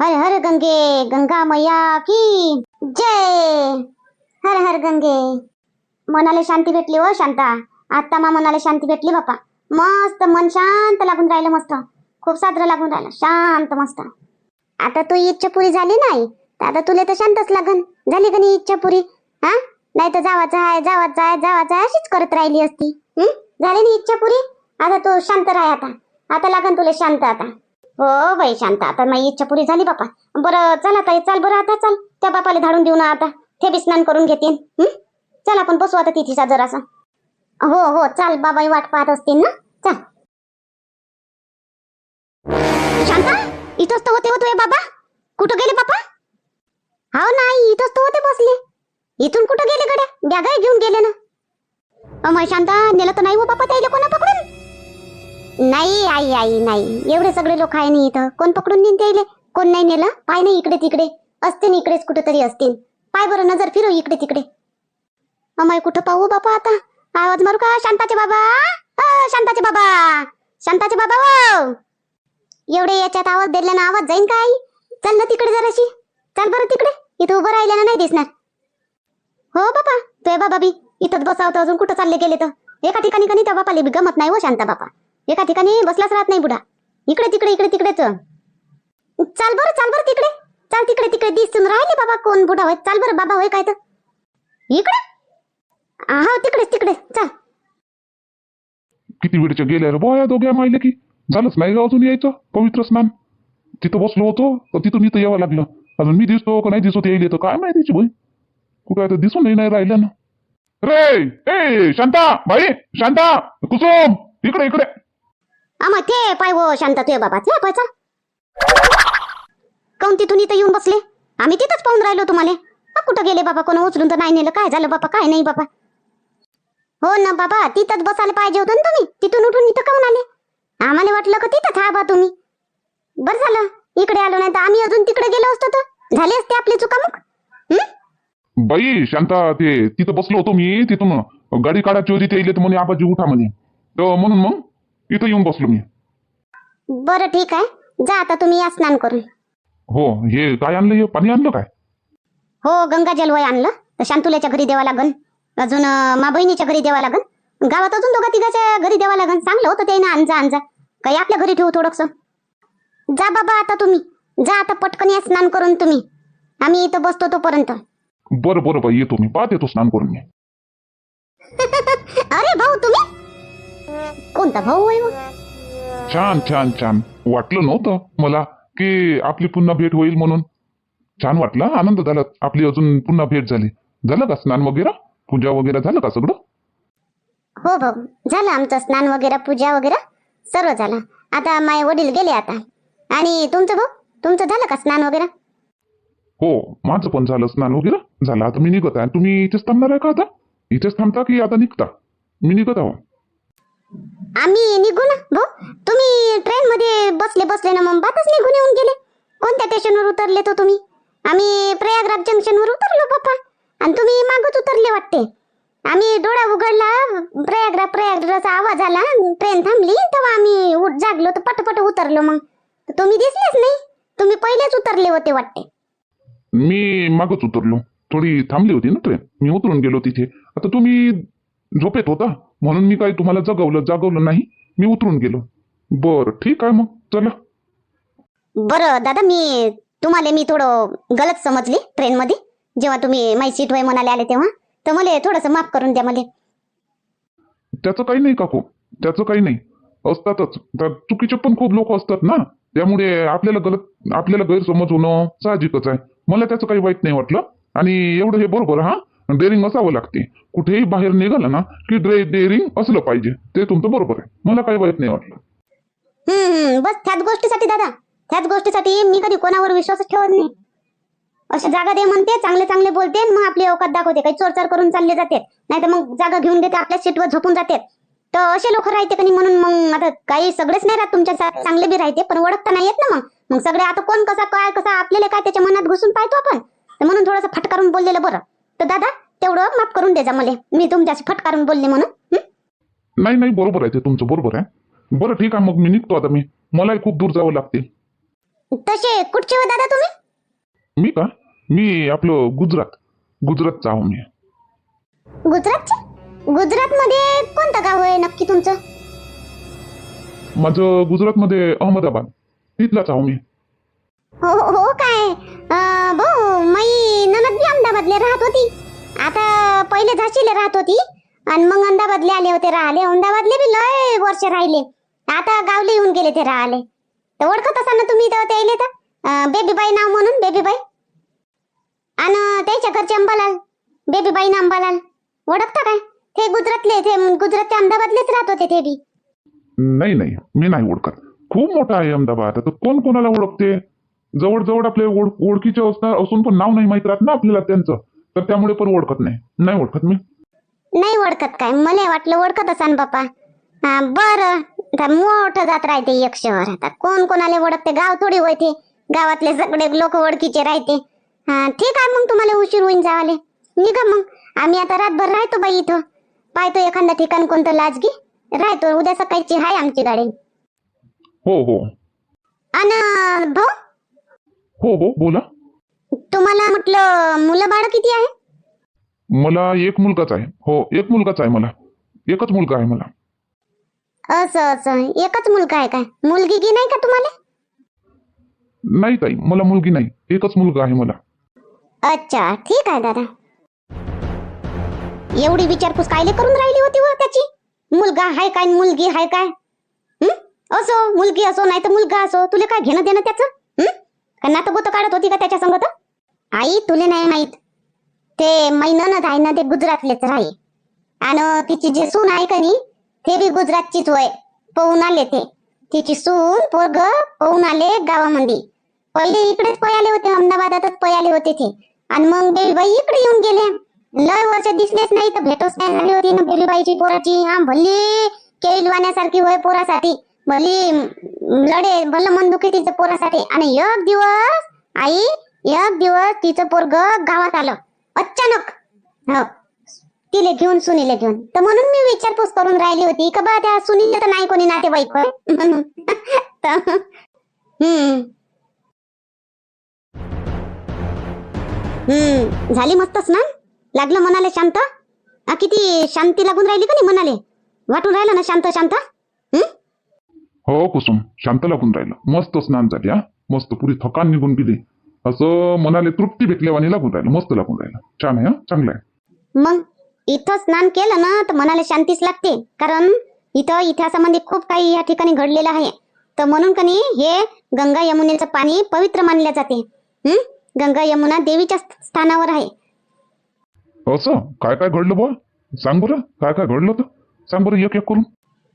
हर हर गंगे गंगा मैया की जय। हर हर गंगे। मनाला शांती भेटली हो शांता. आता मा मनाला शांती भेटली बापा मस्त मन शांत लागून राहिलं मस्त. खूप साजरं लागून राहिलं. शांत मस्त. आता तू इच्छा पुरी झाली नाही तर आता तुला तर शांतच लागन. झाली का नाही इच्छा पुरी हा? नाही तर जावाचं आहे जावाचं आहे जावाचं आहे अशीच करत राहिली असती. झाली नाही इच्छा पुरी आता तू शांत राह आता. आता लागन तुला शांत आता. हो बाई शांत आता माझी इच्छा पुरी झाली बापा. बरं चल आता चाल बरं आता चाल. त्या बापाला धाडून देऊ ना आता. ते बी स्नान करून घेतील. चल आपण बसू आता तिथीचा जरासा. हो हो चाल बाबाई वाट पाहत असतील ना? चल. शांता इथंच तर होते हो तुझे बाबा. कुठं गेले बापा? हो नाही इथंच तर होते बसले. इथून कुठं गेले गड्या? बॅगाही घेऊन गेले ना. मग शांता नेलं तर नाही हो बापा त्याला कोणा पकडून? नाही आई आई नाही. एवढे सगळे लोक आहे नाही इथं. कोण पकडून नेन त्याले कोण नाही नेलं? पाय नाही इकडे तिकडे. असतील इकडेच कुठेतरी असतील पाय बरं नजर फिरू इकडे तिकडे. अमय कुठं पाहू बापा आता? आवाज मारू का? शांताचे बाबा? शांताचे बाबा! शांताचे बाबा ओ एवढे याच्यात आवाज दिला ना आवाज जाईन काय चल ना तिकडे जराशी. चल बरं तिकडे. इथं उभं राहिल्यानं नाही दिसणार. हो बापा. तुय बाबा बी. इथंच बसावं अजून कुठं चालले गेले तर. एका ठिकाणी कनी त्या बापाले बी गमत नाही हो शांता बापा. एका ठिकाणी बसलाच राहत नाही बुडा. इकडे तिकडे इकडे तिकडेच. चाल बरं चाल बरं तिकडे. चाल तिकडे तिकडे. दिसून राहिले बाबा कोण बुडा होय. चाल बरं बाबा होय काय तर. इकडे? हा तिकडेच तिकडे. चाल. किती वेळच्या गेल्या रे बोया दोघ्या माहिले की? झालंच नाही का अजून यायचं? पवित्र स्नान. तिथं बसलो होतो तर तिथून इथं यावं लागलं. अजून मी दिसतो का नाही दिसतो येईल तर काय तिची भाई कुठं आहे तर दिसून नाही राहिलं ना. रे! ए शांता भाई शांता कुसुम इकडे इकडे. आम्हा ते पाय हो शांत तुझे बाबा ते काऊन तिथून इथं येऊन बसले? आम्ही तिथंच पाहून राहिलो तुम्हाला. कुठं गेले बाबा कोण उचलून तर नाही नेलं? काय झालं बाबा काय नाही बाबा? हो ना बाबा तिथंच बसायला पाहिजे होतं ना तुम्ही. तिथून उठून इथं काऊन आले? आम्हाला वाटलं का तिथं थांबा बा तुम्ही? बरं झालं इकडे आलो नाही तर आम्ही अजून तिकडे गेलो असतो तर? झाले असते आपली चुकामुक मग? बाई शांता ते तिथं बसलो होतो मी तिथून. गाडी काढायची होती ते येईल म्हणे आबाजी उठा म्हणे. तर म्हणून मग? इथं येऊन बसलो मी. बरं ठीक आहे. जा आता तुम्ही या स्नान करून. हो हे काय आणलं? हे पाणी आणलं काय? हो गंगाजल वय आणलं. तर शांतुल्याच्या घरी द्यावा लागन. अजून अं, मा बहिणीच्या घरी द्यावा लागन. गावात अजून दोघा तिघाच्या घरी द्यावा लागन. चांगलं होतं ते ना आणजा आणजा. काही आपल्या घरी ठेवू थोडस. जा बाबा आता तुम्ही. जा आता पटकन या स्नान करून तुम्ही. आम्ही इथं बसतो तोपर्यंत. बरं बरं बाई येतो मी. पाहत स्नान करून मी. अरे भाऊ तुम्ही? कोणता भाऊ आहे हो? छान छान छान. वाटलं नव्हतं मला की आपली पुन्हा भेट होईल म्हणून. छान वाटलं आनंद झाला. आपली अजून पुन्हा भेट झाली. झालं का स्नान वगैरे? पूजा वगैरे झालं का सगळं? हो भाऊ झालं आमचं स्नान वगैरे पूजा वगैरे. सर्व झालं. आता माझे वडील गेले आता. आणि तुमचं भाऊ? तुमचं झालं का स्नान वगैरे? हो माझं पण झालं स्नान वगैरे. झालं. आता मी निघत आहे. तुम्ही इथेच थांबणार आहे का आता? इथेच थांबता की आता निघता? मी निघत आहो. आम्ही निघू ना भाऊ. तुम्ही ट्रेन मध्ये बसले बसले ना मग बातच निघून येऊन गेले. कोणत्या स्टेशनवर उतरले तो तुम्ही? आम्ही प्रयागराज जंक्शनवर उतरलो बाप्पा आणि तुम्ही मागच उतरले वाटते. आम्ही डोळा उघडला प्रयागराज प्रयागराजचा आवाज आला. ट्रेन थांबली. तेव्हा आम्ही उठ जागलो तर पटपट उतरलो मग. तुम्ही दिसलेच नाही. तुम्ही पहिलेच उतरले होते वाटते. मी मागच उतरलो. थोडी थांबली होती ना ट्रेन मी उतरून गेलो तिथे. आता तुम्ही झोपेत होता? म्हणून मी काही तुम्हाला जगवलं जागवलं नाही. मी उतरून गेलो. बरं ठीक आहे मग. चला. बरं दादा मी तुम्हाला मी थोडं गलत समजली ट्रेनमध्ये. जेव्हा तुम्ही माझी सीट वय म्हणाले आले तेव्हा. तर मला थोडंसं माफ करून द्या मला. त्याचं काही नाही काकू. त्याचं काही नाही. असतातच. तर चुकीचे पण खूप लोक असतात ना. त्यामुळे आपल्याला गलत आपल्याला गैरसमज होणं साहजिकच आहे. मला त्याचं काही वाईट नाही वाटलं. आणि एवढं हे बरोबर हा? डेअरिंग असावं लागते. कुठेही बाहेर निघालं ना की ड्रे डेअरिंग असलं पाहिजे. ते तुमचं बरोबर आहे. मला काही वाईट नाही वाटलं. हम्म बस त्याच गोष्टीसाठी दादा. त्याच गोष्टीसाठी मी कधी कोणावर विश्वासच ठेवत नाही. अशा जागा दे म्हणते चांगले चांगले बोलते मग आपली अवकात दाखवते. काही चोरचार करून चालले जाते. नाही तर मग जागा घेऊन देते आपल्या सीटवर झोपून जाते. तर असे लोक राहते कधी म्हणून मग आता काही सगळेच नाही राहत तुमच्या चांगले बी राहते पण ओळखता नाही येत ना मग. मग सगळे आता कोण कसा काय कसा आपल्याला काय त्याच्या मनात घुसून पाहतो आपण. तर म्हणून थोडंसं फटकारून बोललेलं बरं. तर दादा तेवढं माफ करून द्या मला. मी तुमच्याशी फटकारून बोलले म्हणून? नाही नाही बरोबर आहे ते तुमचं बरोबर आहे. बरं ठीक आहे मग मी निघतो आता मी. मलाही खूप दूर जावं लागते. तसे कुठचे हो दादा तुम्ही? मी का? मी आपलं गुजरात. गुजरातचा आहो मी. गुजरातचे? गुजरात मध्ये कोणतं गाव आहे नक्की तुमचं? माझं गुजरातमध्ये अहमदाबाद. तिथलाच आहो मी. हो हो हो काय? होती. आता पहिले झाशीले राहत होती. आणि मग अहमदाबादले आले होते राहिले. अहमदाबादले बी लय वर्ष राहिले. आता गावले येऊन गेले ते राहिले. तर ओळखत असाल ना तुम्ही तर त्याले तर? बेबीबाई नाव म्हणून बेबीबाई. आणि त्याच्या घरचे अंबालाल बेबीबाई ना अंबालाल. ओळखता काय? ते गुजरातले ते गुजरात अहमदाबादलेच राहत होते ते बी. नाही नाही. मी नाही ओळखत. खूप मोठा आहे अहमदाबाद. आता कोण कोणाला ओळखते? जवळ जवळ आपले ओळखीचे असणार असून पण नाव नाही माहीत राहत ना आपल्याला त्यांचं. तर त्यामुळे पण ओळखत नाही. नाही ओळखत मी. नाही ओळखत काय? मला वाटलं ओळखत असान बापा. हा, बरं. मोठं जात राहते एक शहर. आता कोण कोणाला ओळखते? गाव थोडी होते गावातले सगळे लोक ओळखीचे राहते. ठीक आहे मग तुम्हाला उशीर होईन जावाले. निघा मग. आम्ही आता रातभर राहतो बाई इथं. पाहतो एखादं ठिकाण कोणतं लाजगी. राहतो. उद्या सकाळची आहे आमची गाडी. हो हो. आणि भाऊ? हो हो. बोला. तुम्हाला म्हटलं मुलं बाळ किती आहे? मला एक मुलगाच आहे. हो एक मुलगाच आहे मला. एकच मुलगा आहे मला. असं असं. एकच मुलगा आहे काय? मुलगी की नाही का तुम्हाला? नाही ताई मला मुलगी नाही. एकच मुलगा आहे मला. अच्छा ठीक आहे दादा. एवढी विचारपूस कायले करून राहिली होती व त्याची? मुलगा हाय काय न मुलगी हाय काय? हं? असो मुलगी असो नाही तर मुलगा असो. तुला काय घेणं देणं त्याचं? हं? का नातं गोत काढत होती का त्याच्या संगत? आई तुले नाही माहीत. ते मैननच आहे ना ते गुजरातलेच राही. आणि तिची जी सून आहे का नी ते बी गुजरातचीच होय. पळून आले ते. तिची सून पोरग पळून आले गावामध्ये पहिले इकडेच पयाले होते अहमदाबादातच पयाले होते ते. आणि मग बेबीबाई इकडे येऊन गेले लय वर्ष दिसलेच नाही तर भेटच नाही झाली होती ना बेबीबाईची पोराची? हा भल्ली केळी लुवाण्यासारखी होय पोरासाठी. भली लढे भलं मन दुखी तिचं पोरासाठी. आणि एक दिवस आई एक दिवस तिचं पोरग गावात आलं. अचानक. हो. तिले घेऊन सुनीले घेऊन. तर म्हणून मी विचारपूस करून राहिली होती का बा त्या सुनील तर नाही कोणी नातेवाईक म्हणून. हम्म. हम्म. झाली मस्तच ना लागलं मनाले शांत? किती शांती लागून राहिली का नाही मनाले? वाटून राहिलं ना शांत शांत? हम्म? हो कुसुम. शांत लागून राहिलं. मस्त स्नान झाली हा. मस्त पुरी थकान निघून गेली. असं मनाला तृप्ती भेटल्यावानी लागून राहिलं मस्त लागून राहिलं. छान आहे हा? चांगलं आहे. मग इथं स्नान केलं ना तर मनाला शांतीच लागते. कारण इथं इतिहासामध्ये खूप काही या ठिकाणी घडलेलं आहे. तर म्हणून कनी हे गंगा यमुनेचं पाणी पवित्र मानले जाते. हं? गंगा यमुना देवीच्या स्थानावर आहे. असं? काय काय घडलं बुवा? सांग बरं काय काय घडलं तर सांग बरं एक एक करून.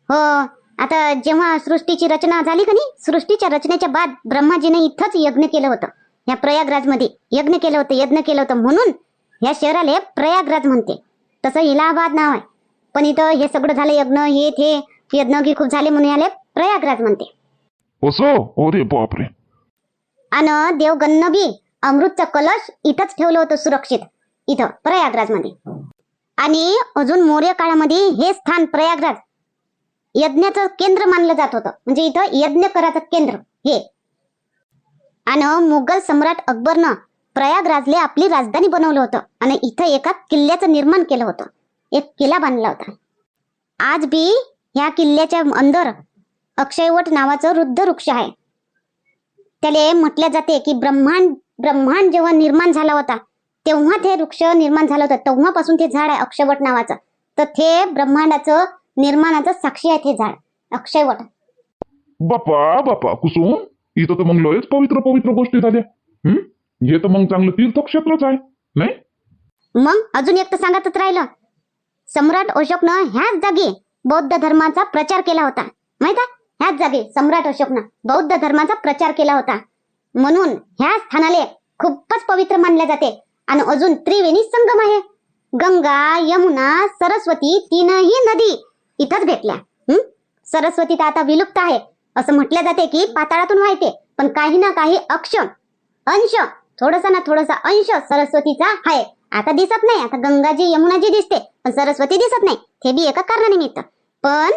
हो आता जेव्हा सृष्टीची रचना झाली का नाही सृष्टीच्या रचनेच्या बाद ब्रह्माजीने इथंच यज्ञ केलं होतं. या प्रयागराजमध्ये यज्ञ केलं होतं यज्ञ केलं होतं म्हणून या शहराला प्रयागराज म्हणते. तसं इलाहाबाद नाव आहे. पण इथं हे सगळं झालं यज्ञ हे ते यज्ञ की खूप झाले म्हणून याले प्रयागराज म्हणते. असं? अरे बापरे. आणि देवगन्न बी अमृतचं कलश इथंच ठेवलं होतं सुरक्षित इथं प्रयागराजमध्ये. आणि अजून मौर्य काळामध्ये हे स्थान प्रयागराज यज्ञाचं केंद्र मानलं जात होतं. म्हणजे इथं यज्ञ करायचं केंद्र हे. आणि मुघल सम्राट अकबरनं प्रयागराजले आपली राजधानी बनवलं होतं. आणि इथं एका किल्ल्याचं निर्माण केलं होतं. एक किल्ला बांधला होता. आज बी ह्या किल्ल्याच्या अंदर अक्षयवट नावाचं वृद्ध वृक्ष आहे. त्याले म्हटल्या जाते की ब्रह्मांड ब्रह्मांड जेव्हा निर्माण झाला होता तेव्हा ते वृक्ष निर्माण झालं होतं. तेव्हापासून ते झाड आहे अक्षयवट नावाचं. तर ते ब्रह्मांडाचं निर्माणाचं साक्षी आहे ते झाड. अक्षयवट. बापा बापा कुसुम. इथं तर मग लयच पवित्र पवित्र गोष्टी झाल्या. हम्म हे तर मग चांगलं तीर्थक्षेत्रच आहे नाही? मग अजून एक तर सांगतच राहिलं. सम्राट अशोकनं ह्याच जागी बौद्ध धर्माचा प्रचार केला होता. माहीत आहे? ह्याच जागी सम्राट अशोकनं बौद्ध धर्माचा प्रचार केला होता. म्हणून ह्या स्थानाले खूपच पवित्र मानले जाते. आणि अजून त्रिवेणी संगम आहे. गंगा यमुना सरस्वती तीनही नदी इथंच भेटल्या. हम्म सरस्वती तर आता विलुप्त आहे. असं म्हटलं जाते की पाताळातून वाहते पण काही ना काही अक्ष अंश थोडासा ना थोडासा अंश सरस्वतीचा आहे. आता दिसत नाही आता गंगाजी यमुनाजी दिसते पण सरस्वती दिसत नाही. ते बी एका कारणानिमित्त. पण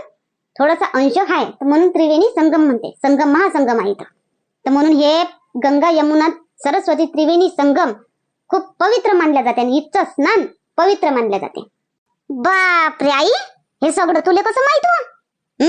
थोडासा अंश आहे तर म्हणून त्रिवेणी संगम म्हणते. संगम महासंगम आहे इथं. तर म्हणून हे गंगा यमुना सरस्वती त्रिवेणी संगम खूप पवित्र मानल्या जाते आणि इथचं स्नान पवित्र मानल्या जाते. बाप रे आई हे सगळं तुले कसं माहीत हो?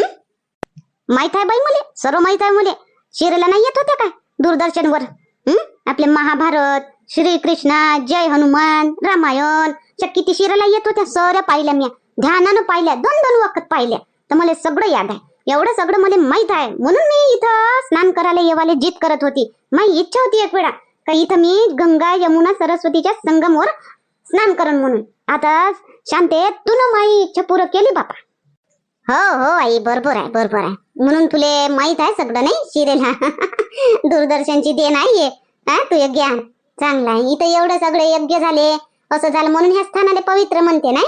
माहीत आहे बाई मुले सर्व माहीत आहे मुले. शिरेला नाही येत होत्या काय? दूरदर्शनवर? हम्म आपले महाभारत श्रीकृष्ण जय हनुमान रामायण च्या किती शिरेला येत होत्या? सऱ्या पाहिल्या मी ध्यानानं पाहिल्या दोन दोन वखत पाहिल्या. तर मला सगळं याद आहे. एवढं सगळं मला माहीत आहे. म्हणून मी इथं स्नान करायला येवाले जीत करत होती. माझी इच्छा होती एक वेळा. का इथं मी गंगा यमुना सरस्वतीच्या संगमवर स्नान करण म्हणून. आता शांते तू ना माझी इच्छा पूर्ण केली बापा. हो हो आई बरोबर आहे बरोबर आहे. म्हणून तुले माहीत आहे सगळं नाही? शिरेल दूरदर्शनची देण आहे हे. तुझे ज्ञान चांगलं आहे. इथं एवढं सगळे यज्ञ झाले असं झालं म्हणून ह्या स्थानाला पवित्र म्हणते नाही?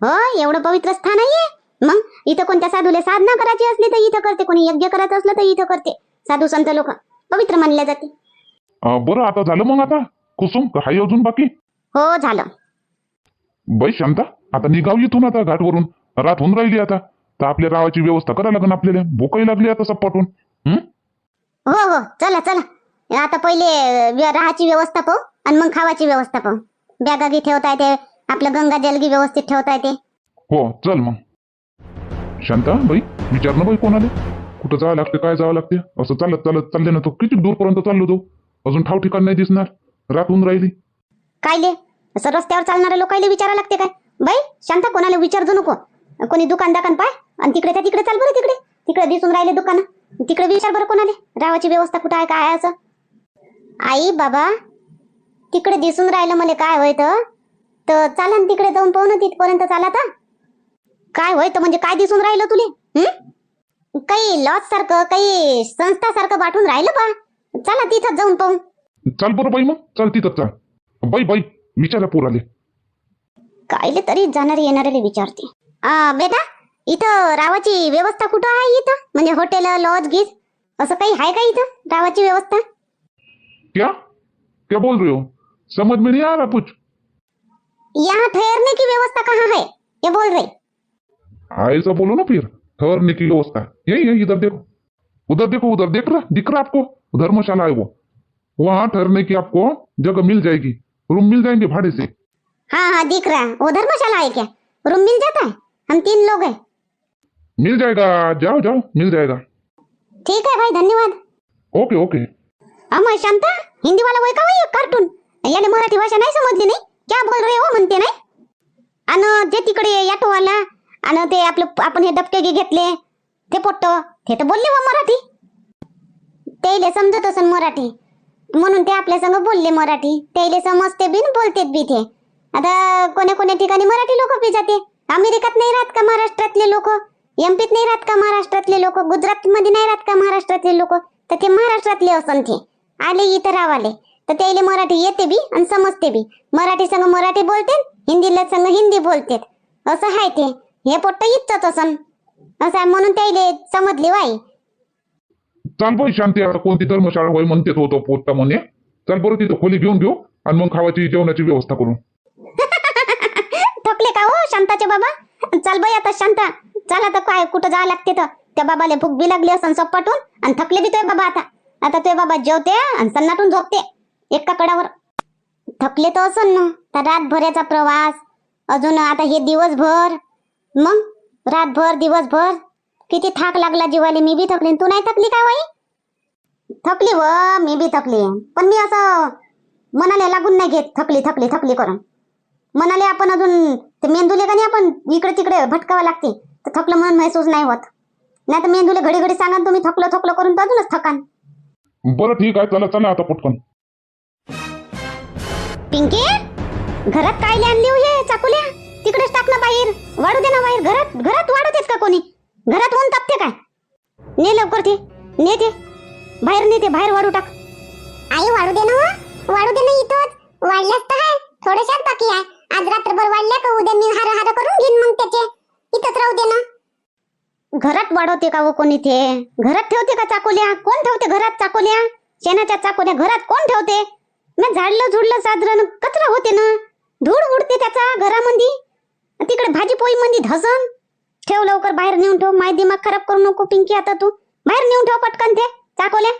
हो एवढं पवित्र स्थान आहे. मग इथं कोणत्या साधूला साधना करायची असली तर इथं करते कोणी यज्ञ करायचं असलं तर इथं करते. साधू संत लोक पवित्र मानल्या जाते. बरं आता झालं मग आता? कुसुम का हाय अजून बाकी? हो झालं. बाई शांता आता निघाव इथून आता घाटवरून. रात होऊन राहिली आता. तर आपल्या रावाची व्यवस्था करा लागेल आपल्याला. भूकही लागली आता सपाटून. हं? हो हो. चला चला. आता पहिले राहायची व्यवस्था पाहू आणि मग खावाची व्यवस्था पाहू. बॅगा गी ठेवता येते. आपलं गंगा जलगी व्यवस्थित ठेवता येते. हो चल मग. शांता बाई विचार ना बाई कोणाला. कुठं जावं लागते काय जावं लागते? असं चालत चालत चालले ना तो. किती दूरपर्यंत चाललो तो? अजून ठाव ठिकाण नाही दिसणार. रात होऊन राहिली. कायले? असं रस्त्यावर चालणाऱ्या लोकांना विचारा लागते काय? बाई शांता कोणाला विचारजो नको. कोणी दुकान दाकान पाय? आणि तिकडे त्या तिकडे चाल बरं तिकडे. तिकडे दिसून राहिले दुकान. तिकडे विचार बरं कोणाले? रावाची व्यवस्था कुठं आहे काय असं? आई बाबा तिकडे दिसून राहिलं मला काय होय तर चाला ना तिकडे जाऊन पाहू ना तिथपर्यंत चाला तर काय होय तर म्हणजे काय दिसून राहिलं तुले? काही लॉज सारखं काही संस्था सारखं पाठवून राहिलं पा चला तिथं जाऊन पाहू. चाल बरं बाई मग. चाल तिथं चाल. बाई बाई विचारा पोराले. कायले तरी जाणारे येणारे विचारते. बेटा इथं रावाची व्यवस्था कुठं आहे इथं? म्हणजे हॉटेल लॉज गीज असं काही आहे का इथं रावाची व्यवस्था? क्या? क्या बोल रहे हो? समझ में नहीं आ रहा कुछ? यहाँ ठहरने की व्यवस्था कहाँ है? ये बोल रहे। ऐसा बोलो ना फिर। ठहरने की व्यवस्था। यही है इधर देखो। उधर देखो उधर देख रहा दिख रहा आपको? धर्मशाला है वो। वहाँ ठहरने की आपको जगह मिल जाएगी। रूम मिल जाएँगे भाड़े से। हाँ हाँ दिख रहा है। वो धर्मशाला है क्या? रूम मिल जाता है? हम तीन लोग हैं। मिल जाएगा जाओ जाओ मिल जाएगा। ठीक है भाई धन्यवाद। Okay okay. अमर शांता हिंदी वाला वय का वय कार्टून याने मराठी भाषा नाही समजली नाही? क्या बोल रहे हो म्हणते नाही? आणि जे तिकडे ऑटोवाला आणि ते आपलं आपण हे डबके गे घेतले ते पोट्ट ते तर बोलले व मराठी। त्याले समजत असन मराठी। म्हणून ते आपल्या संग बोलले मराठी। त्याले समजते बी न बोलतेत बी ते। आता कोण्या कोण्या ठिकाणी मराठी लोक बी जाते। अमेरिकात नाही राहत का महाराष्ट्रातले लोक? एमपीत नाही राहत का महाराष्ट्रातले लोक? गुजरात मध्ये नाही राहत का महाराष्ट्रातले लोक? तर ते महाराष्ट्रातले असन ते. आले इथं रावाले. तर त्याला मराठी येते बी आणि समजते बी. मराठी संग मराठी बोलते हिंदीला संग हिंदी बोलते असं आहे ते. हे पोट्ट इथंच असन. असं आहे म्हणून त्याले समजले वाई. चाल बाई शांती आता कोणती धर्मशाळा होय म्हणते हो तो पोट्टा म्हणे. चाल बरं तिथं खोली घेऊन घेऊ आणि मग खावाची जेवणाची व्यवस्था करू. शांताचे बाबा? चल बाई आता शांता. चल आता काय कुठं जावं लागते तर. त्या बाबाला भूक बी लागली असं सपाटून आणि थकले बी तोय बाबा आता. आता तोय बाबा जेवते आणि सन्नाटून झोपते. एका कडावर. थकले तर असन ना. तर रातभराचा प्रवास. अजून आता हे दिवसभर. मग? रातभर दिवसभर. किती थाक लागला जीवाले. मी बी थकली. तू नाही थकली का वाई थकली व मी बी थकली. पण मी असं मनाला लागून नाही घेत. थकली थकली थकली करून. मनाले आपण अजून ते मेंदूले का नाही आपण इकडे तिकडे भटकावं लागते? तर थकलं म्हणून महसूस नाही होत. नाही तर मेंदूले घडी घडी सांगा तुम्ही थकलो थकलो करून तर अजूनच थकान. बरं ठीक आहे चला चला आता पटकन. पिंकी घरात काय आणली हो हे चाकुल्या? तिकडेच टाक ना बाहेर. वाढू दे ना बाहेर. घरात घरात वाढवतेस का कोणी? घरात होऊन टाकते काय? ने लवकर ते. ने ते. बाहेर ने ते. बाहेर वाढू टाक. आई वाढू दे ना हो. वाढू दे ना इथंच. वाढल्याच तर आहे थोडेशाच बाकी आहे. आज रात्रभर वाढल्या का उद्या मी हार हार करून घेईन मग त्याचे? इथंच राहू दे ना. घरात वाढवते का वो कोणी ते घरात ठेवते का चाकोल्या? कोण ठेवते घरात चाकोल्या? शेणाच्या चाकोल्या घरात कोण ठेवते? मग झाडलं झुडलं साधारण कचरा होते ना. धूळ उडते त्याचा घरामध्ये तिकडे भाजी पोळी मध्ये धसन ठेव लवकर बाहेर नेऊन ठेव. माय दिमाग खराब करू नको पिंकी आता तू. बाहेर नेऊन ठेव पटकन ते चाकोल्या.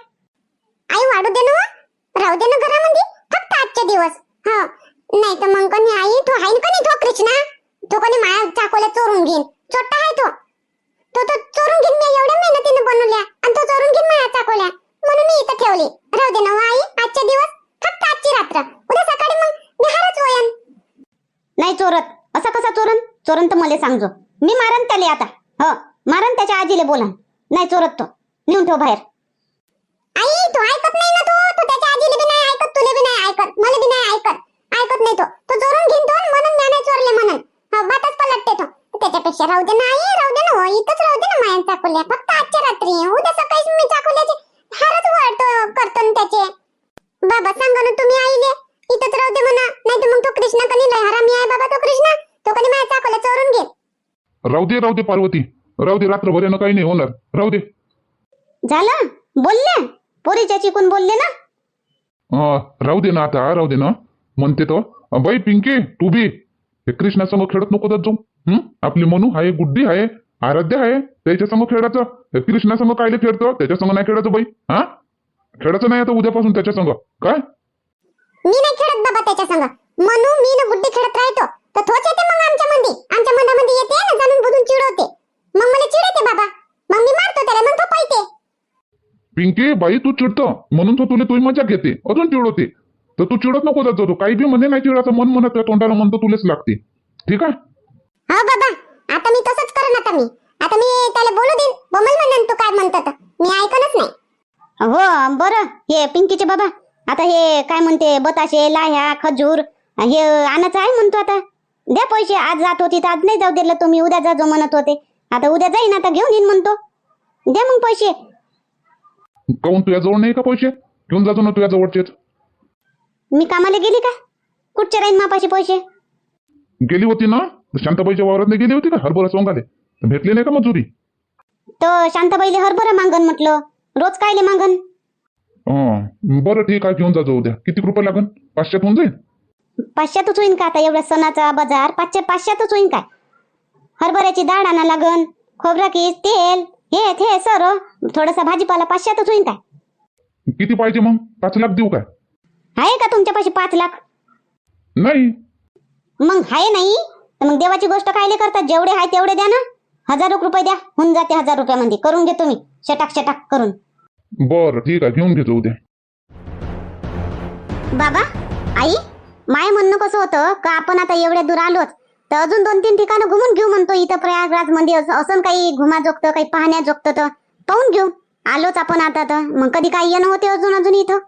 आई वाढू दे ना. राहू दे ना घरामध्ये फक्त आजचे दिवस. हा. नाही तर मग कोणी आई तो आहे कोणी तो कृष्णा? तो कोणी माया चाकोल्या चोरून घेईन. छोटा आहे तो. तो तो चोरून घेईन मी एवढ्या मेहनतीने बनवल्या आणि तो चोरून घेईन माया चाकोल्या. म्हणून मी इथं ठेवली. राहू दे ना व आई आजचे दिवस फक्त आजची रात्र. उद्या सकाळी मग मी हारच होयन नाही चोरत. असा कसा चोरन? चोरन तर मला सांगजो. मी मारन त्याले आता. हो मारन त्याच्या आजीले बोलन. नाही चोरत तो. नेऊन ठेव बाहेर. आई तो ऐकत नाही ना तो. तो त्याच्या आजीला बी नाही ऐकत तुले बी नाही ऐकत मला बी नाही ऐकत. ऐकत नाही तो. तो चोरून घेईन तो म्हणून मी नाही चोरले म्हणून. हा, बातच पलटते तो. त्याच्यापेक्षा राहू दे ना आई राहू दे ना हो, इथंच राहू दे ना माया चाकोल्या. फक्त आजच्या रात्री. उद्या सकाळी मी चाकोल्याचे हारच वाढतो करतो त्याचे. बाबा सांगा ना तुम्ही आईले. इथंच राहू दे म्हणा. नाही तर मग तो कृष्णा कधी लय हरामी आहे बाबा तो कृष्णा. तो कधी माझ्या चाकोल्या चोरून घेत राहू दे राहू दे पार्वती. राहू दे रात्रभर यानं काही नाही होणार. राहू दे. झालं? बोलले? पोरीच्या चिकून बोलले ना? अं, राहू दे ना आता राहू दे ना. म्हणते तो बाई पिंकी तू बी. हे कृष्णा संग खेळत नको जात जाऊ. हं? आपली मनू आहे गुड्डी आहे आराध्य आहे त्याच्या संग खेळायचं. हे कृष्णा संग कायले खेळतो? त्याच्या संग नाही खेळायचं बाई. हा? खेळायचं नाही आता उद्यापासून त्याच्या संग काय? मी नाही खेळत बाबा त्याच्या संग म्हणू मी ना गुड्डी खेळत राहतो. तर तोच येते मग आमच्या मंदी. आमच्या मंदामध्ये येते ना जाणून बुजून चिडवते. मग मला चिडवते बाबा. मग मी मारतो त्याला मग तो पाहिजे पिंकी बाई तू चिडतो. म्हणून तो तुला तुझी मजा घेते. अजून चिडवते. तर तू चिडत नको जात जातो. काही बी म्हणे नाही चिडायचं मन म्हणत तोंडाला म्हणतो तुलेच लागते. ठीक आहे? हो बाबा. आता मी तसंच करन आता मी. आता मी त्याला बोलू देईन. बोमल म्हणन तू काय म्हणतो तर. मी ऐकणच नाही. हो बरं. हे पिंकीचे बाबा. आता हे काय म्हणते बताशे लाह्या खजूर हे आणायचं आहे म्हणतो आता. द्या पैसे. आज जात होती तर आज नाही जाऊ दिलं तुम्ही. उद्या जा जो म्हणत होते. आता उद्या जाईन आता घेऊन येईन म्हणतो. द्या मग पैसे. काऊन तुझ्या जवळ नाही का पैसे? घेऊन जातो ना तुझ्या जवळचेच. मी कामाला गेली का? कुठचे राहीन मापाशी पैसे? गेली होती ना? शांताबाईच्या वावरात गेली होती का? हरभरा सोंगाले. भेटली नाही का मजुरी? तर शांताबाईले हरभरा मागन म्हटलं. रोज कायले मागन? बरं ठीक आहे घेऊन जातो उद्या किती रुपये लागन? पाचशेत होऊन जाईल पाचशेतच होईन का आता? एवढ्या सणाचा बाजार? पाचशे पाचशेतच होईन काय? हरभऱ्याची डाळ आणा लागन खोबरा किस तेल हे ते सर थोडासा भाजीपाला पाचशेतच होईन काय? किती पाहिजे मग? पाच लाख देऊ काय? आहे का तुमच्यापाशी पाच लाख? नाही. मग आहे नाही. तर मग देवाची गोष्ट कायले करतात? जेवढे आहे तेवढे द्या ना. हजार एक रुपये द्या. होऊन जाते हजार रुपयामध्ये करून घेतो मी शटाक शटाक करून. बरं ठीक आहे. घेऊन घेतो उद्या. बाबा आई माय म्हणणं कसं होतं? का आपण आता एवढ्या दूर आलोच? तर अजून दोन तीन ठिकाणं घुमून घेऊ म्हणतो. इथं प्रयागराजमध्ये असं असं काही घुमा जोगतं काही पाहण्या जोगतं तर पाहून घेऊ. आलोच आपण आता तर. मग कधी काही येणं होते अजून अजून इथं?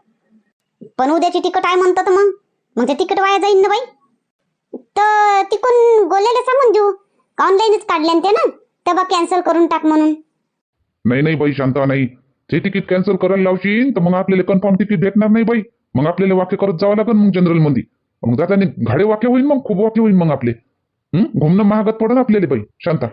पण उद्याची तिकीट आहे म्हणतात मग. मग ते तिकीट वाया जाईन ना बाई. तर तिकून गोल्याला सांगून देऊ. ऑनलाईनच काढले ते ना तेव्हा कॅन्सल करून टाक म्हणून. नाही नाही बाई शांता नाही. ते तिकीट कॅन्सल करायला लावशील तर मग आपल्याला कन्फर्म तिकीट भेटणार नाही बाई. मग आपल्याला वाक्य करत जावं लागेल मग जनरलमध्ये. मग जाताना घाडे वाक्य होईल मग खूप वाक्य होईल मग आपले? घुमणं महागात पडेल आपल्याला बाई शांता.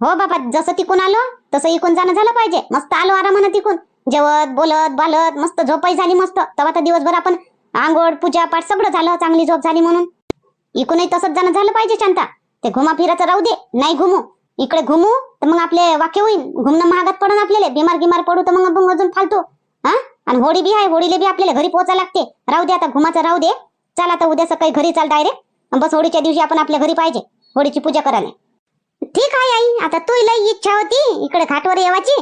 हो बाबा जसं तिकून आलो तसं इकून जाणं झालं पाहिजे. मस्त आलो आरामानं तिकून. जेवत बोलत बालत मस्त झोपाई झाली मस्त. तेव्हा तर दिवसभर आपण आंघोळ पूजा पाठ सगळं झालं चांगली झोप झाली म्हणून. इकूनही तसंच जाणं झालं पाहिजे शांता. ते घुमा फिराचं राहू दे नाही घुमू. इकडे घुमू तर मग आपले वाक्य होईल. घुमणं महागात पडून आपल्याला बिमार गिमार पडू तर मग मग अजून फालतू. हा? आणि होळी बी आहे होळीले बी आपल्याला घरी पोहोचा लागते. राहू दे आता घुमाचं राहू दे. चाल आता उद्या सकाळी घरी चाल डायरेक्ट बस होळीच्या दिवशी आपण आपल्या घरी पाहिजे होळीची पूजा करायला. ठीक आहे आई आता तू लई इच्छा होती इकडे घाटवर येवाची.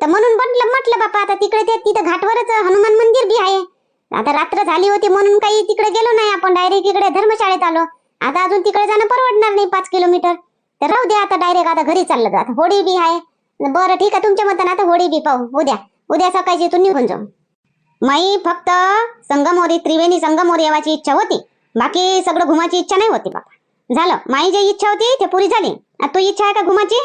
तर म्हणून म्हटलं म्हटलं बापा आता तिकडे ते तिथं घाटवरच हनुमान मंदिर बी आहे. आता रात्र झाली होती म्हणून काही तिकडे गेलो नाही आपण डायरेक्ट इकडे धर्मशाळेत आलो. आता अजून तिकडे जाणं परवडणार नाही पाच किलोमीटर. तर राहू दे आता डायरेक्ट आता घरी चाललं आता होळी बी आहे. बरं ठीक आहे तुमच्या मतानं आता होळी बी पाहू. उद्या. उद्या सकाळची इथून निघून जाऊ. माई फक्त संगमोरी त्रिवेणी संगमोरी येवाची इच्छा होती. बाकी सगळं घुमाची इच्छा नाही होती बापा. झालं. माई जी इच्छा होती ते पुरी झाली. आता तू इच्छा आहे का घुमाची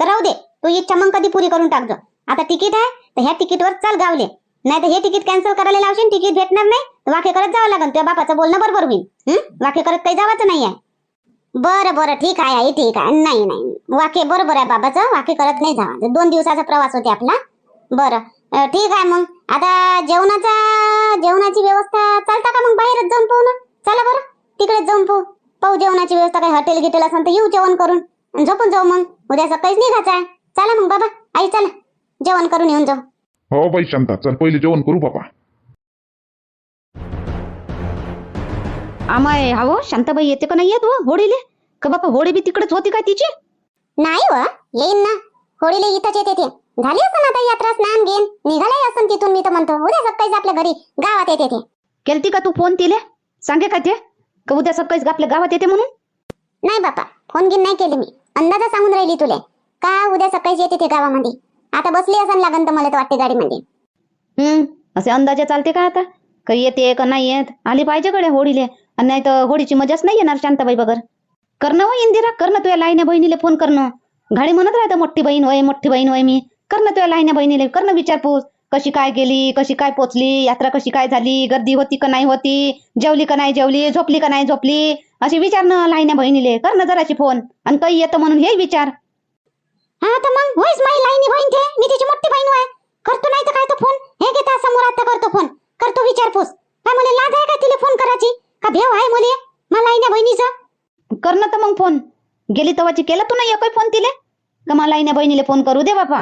तर राहू दे. तू इच्छा मग कधी पुरी करून टाकजो. आता तिकीट आहे तर ह्या तिकीटवर चाल गावले. नाही तर हे तिकीट कॅन्सल करायला लावशील तिकीट भेटणार नाही तर वाक्य करत जावं लागेल तुझ्या बापाचं बोलणं बरोबर होईल. हं? वाक्य करत काही जावाचं नाही आहे बरं बरं ठीक आहे आई ठीक आहे. नाही नाही. वाक्य बरोबर आहे बाबाचं वाक्य करत नाही जावा दोन दिवसाचा प्रवास होते आपला. बरं. ठीक आहे मग. आता जेवणाचा जेवणाची व्यवस्था चालता का मग बाहेरच जाऊन पाहू ना? चला बरं. तिकडेच जाऊन पाहू. पाहू जेवणाची व्यवस्था काही हॉटेल गिटेल असेल तर येऊ जेवण करून. झोपून जाऊ मग. उद्या सकाळीच निघायचं आहे. चला मग बाबा. आई चला. जेवण करून येऊन जाऊ. हो बाई शांता चल पहिले जेवण करू बाबा. आमाय हवं शांताबाई येते का नाही येत व होळीले? का बापा होळी बी तिकडेच होती काय तिची? नाही व येईन ना. होळीला इथंच येते ते. झाली असं आता यात्रा स्नान घेईन निघालाय असं तिथून मी तर म्हणतो. उद्या सकाळीच आपल्या घरी गावात येते ते. केलती का तू फोन तिले? सांगे का ते? का उद्या सकाळीच आपल्या गावात येते म्हणून? नाही बापा फोन गिन नाही केली मी. अंदाजा सांगून राहिली तुले. का उद्या सकाळीच येते ते गावामध्ये? आता बसली असं लागन तर मला तर वाटते गाडीमध्ये. हम्म असे अंदाजे चालते का आता? काही येते का नाही येत? आली पाहिजे कडे होळीले आणि नाही तर होळीची मजाच नाही येणार शांताबाई बगर. करणं हो इंदिरा करणं तुझ्या लाईन्या बहिणीले फोन करणं. घाडी म्हणत राहतं मोठी बहीण वय मोठी बहीण वय मी. करणं तुझ्या लाईन्या बहिणीले करणं विचारपूस. कशी काय गेली कशी काय पोचली यात्रा कशी काय झाली गर्दी होती का नाही होती जेवली का नाही जेवली झोपली का नाही झोपली? अशी विचारणं लाईन्या बहिणीले. करणं जराशी फोन. आणि काही येतं म्हणून हे विचार. हा तर मग होईच माझी लाईनी बहीण ते? मी तिची मोठी बहीण आहे. करतो नाही तर काय तो फोन? हे घेता समोर आता करतो फोन. करतो विचारपूस. काय मला लाज आहे का तिला फोन करायची? का भेव आहे मुले मला लाईन्या कर ना तर मग फोन. गेली तवाची केला तू नाही एकही फोन तिले? का मला लाईन्या बहिणीला फोन करू दे बापा?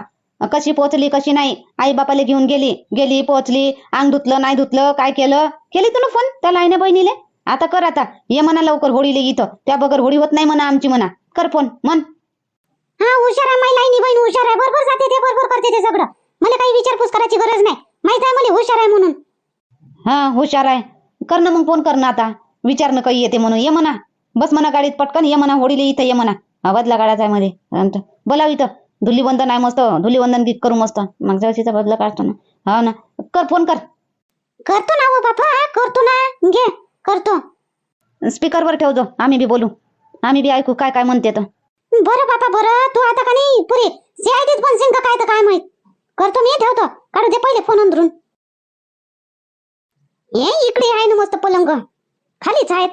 कशी पोहोचली कशी नाही? आई बापाला घेऊन गेली. गेली पोहोचली अंग धुतलं नाही धुतलं काय केलं? केली तू ना फोन त्या लाईने बहिणीले? आता कर आता. ये म्हणा लवकर होळीले इथं. त्या बगर होळी होत नाही म्हणा आमची म्हणा. कर फोन मन हा हुशार आहे लाईनी बहीण हुशार आहे. बरोबर जाते ते बरोबर करते ते सगळं. मला काही विचारपूस करायची गरज नाही. माहीत आहे मला हुशार आहे म्हणून. हा हुशार आहे. कर ना मग फोन कर ना आता. विचारणं काही येते म्हणून. ये म्हणा. बस म्हणा गाडीत पटकन. ये म्हणा होळीले इथं ये म्हणा. बदला गाडाचा आहे मध्ये. बोलाव इथं. धुलीवंदन आहे मस्त. धुलीवंदन गीत करू मस्त. मागच्या वर्षीचा बदला काढतो ना. हो ना. कर फोन कर. करतो ना हो बापा. करतो ना. घे. करतो. स्पीकरवर ठेव जो आम्ही बी बोलू. आम्ही बी ऐकू काय काय म्हणते तर. बरं बापा बरं. तू आता का नाही पुरी सीआयडीत बनशील का काय तर काय माहीत? करतो मी ठेवतो. काढू दे पहिले फोन अंदरून हे इकडे आहे ना मस्त पलंग. खालीच आहेत.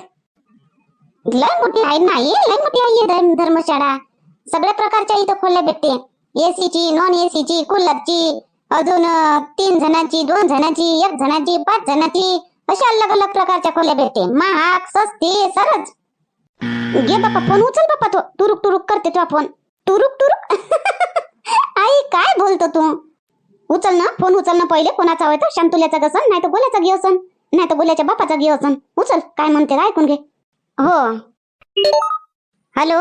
लय मोठी आहे ना हे लय मोठी आहे धर्मशाळा. सगळ्या प्रकारच्या इथं खोल्या भेटते. एसीची नॉन एसीची कूलरची अजून तीन जणांची दोन जणांची एक जणांची पाच जणांची अशा अलग अलग प्रकारच्या खोल्या भेटते. महाग सस्ती सरच घे बापा फोन उचल बापा तो. टुरुक टुरुक करते तुझा फोन टुरुक टुरुक आई काय बोलतो तू? उचल ना फोन उचल ना पहिले. कोणाचा होय तर शांतुल्याचा गसन नाही तर बोलायचा घे असन नाही तर बोलायच्या बापाचा घे असन उचल काय म्हणते ते ऐकून घे. हो. हॅलो?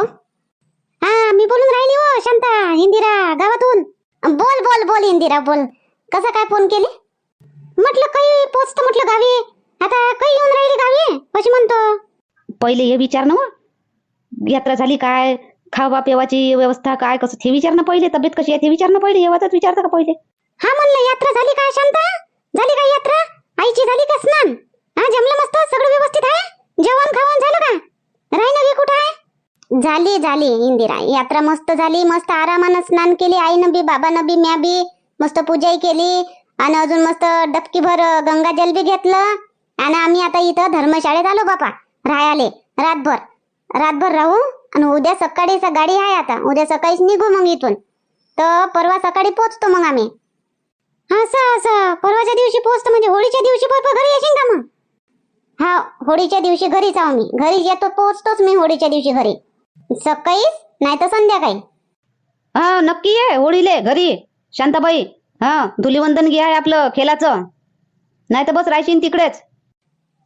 हा मी बोलून राहिली हो शांता इंदिरा गावातून. बोल बोल बोल इंदिरा बोल. कसा काय फोन केली? म्हटलं काही पोचत म्हटलं गावी. आता काही येऊन राहिली गावी कशी म्हणतो. पहिले हे विचार ना मग. यात्रा झाली काय? खावा पेवाची व्यवस्था काय? कसं? ते विचार ना पहिले तब्येत कशी आहे? ते विचार ना पहिले येवाच विचारता का पहिले? हा म्हणलं यात्रा झाली काय शांता? झाली काय यात्रा? आईची झाली का स्नान? हा जमलं मस्त? सगळं व्यवस्थित आहे? जेवण खावण झालं का? राहिलं कुठं आहे? झाली झाली इंदिरा. यात्रा मस्त झाली मस्त आरामानं स्नान केली आईनं बी बाबानं बी म्या बी मस्त पूजाही केली. आणि अजून मस्त डबकीभर गंगाजल बी घेतलं. आणि आम्ही आता इथं धर्मशाळेत आलो बापा. राहायले रातभर. रातभर राहू आणि उद्या सकाळी गाडी आहे आता. उद्या सकाळीच निघू मग इथून. तर परवा सकाळी पोचतो मग आम्ही. असं असं. परवाच्या दिवशी पोहोचतो म्हणजे होळीच्या दिवशी परवा घरी येशील का मग? हा होळीच्या दिवशी घरीच जाऊ मी. घरी येतो पोहोचतोच मी होळीच्या दिवशी घरी. सकाळीच नाही तर संध्याकाळी. हा नक्की ये होळीले घरी. शांताबाई. हा धुलीवंदन घे आपलं खेळाचं नाही तर बस राहशील तिकडेच.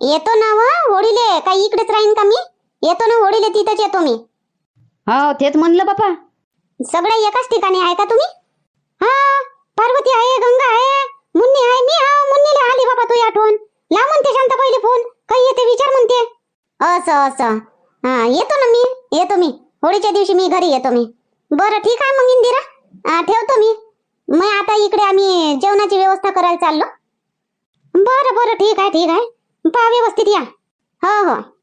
येतो ना व होळीले काही इकडेच राहीन का मी? येतो ना होळीले तिथंच येतो मी. हा तेच म्हणलं बापा. सगळे एकाच ठिकाणी आहे का तुम्ही? हा पार्वती आहे गंगा आहे मुन्नी आहे मी हा मुन्नीला आली बाबा तू आठवण. ला म्हणते शांत पहिले फोन. काही येते विचार म्हणते. असं असं. हा येतो ना मी येतो मी. होळीच्या दिवशी मी घरी येतो मी. बरं ठीक आहे मग इंदिरा. ठेवतो मी. मग आता इकडे आम्ही जेवणाची व्यवस्था करायला चाललो. बरं बरं ठीक आहे ठीक आहे. पहा व्यवस्थित या. हो हो.